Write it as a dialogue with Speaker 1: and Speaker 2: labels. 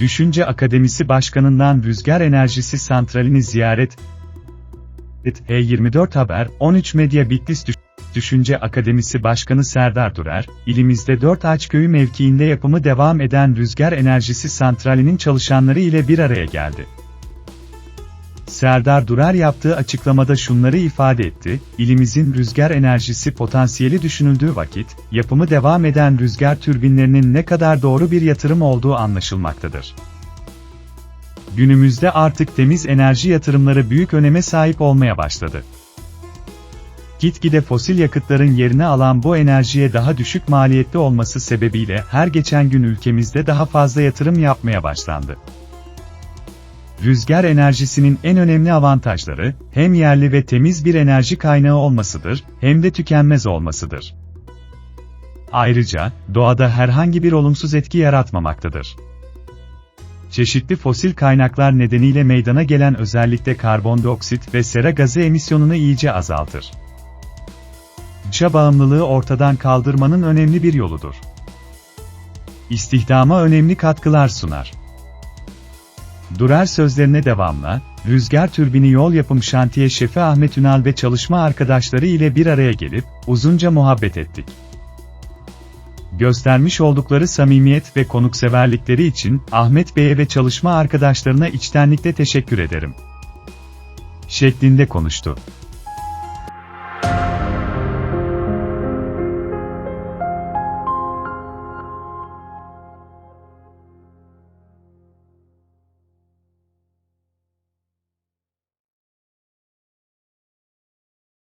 Speaker 1: Düşünce Akademisi Başkanı'ndan rüzgar enerjisi santralini ziyaret H24 Haber, 13 Medya Bitlis Düş- Düşünce Akademisi Başkanı Serdar Durer, ilimizde 4 Ağaçköyü mevkiinde yapımı devam eden rüzgar enerjisi santralinin çalışanları ile bir araya geldi. Serdar Durer yaptığı açıklamada şunları ifade etti, ilimizin rüzgar enerjisi potansiyeli düşünüldüğü vakit, yapımı devam eden rüzgar türbinlerinin ne kadar doğru bir yatırım olduğu anlaşılmaktadır. Günümüzde artık temiz enerji yatırımları büyük öneme sahip olmaya başladı. Gitgide fosil yakıtların yerini alan bu enerjiye daha düşük maliyetli olması sebebiyle her geçen gün ülkemizde daha fazla yatırım yapmaya başlandı. Rüzgar enerjisinin en önemli avantajları, hem yerli ve temiz bir enerji kaynağı olmasıdır, hem de tükenmez olmasıdır. Ayrıca, doğada herhangi bir olumsuz etki yaratmamaktadır. Çeşitli fosil kaynaklar nedeniyle meydana gelen özellikle karbondioksit ve sera gazı emisyonunu iyice azaltır. Dışa bağımlılığı ortadan kaldırmanın önemli bir yoludur. İstihdama önemli katkılar sunar. Durer sözlerine devamla, rüzgar türbini yol yapım şantiye şefi Ahmet Ünal ve çalışma arkadaşları ile bir araya gelip, uzunca muhabbet ettik. Göstermiş oldukları samimiyet ve konukseverlikleri için Ahmet Bey'e ve çalışma arkadaşlarına içtenlikle teşekkür ederim. Şeklinde konuştu.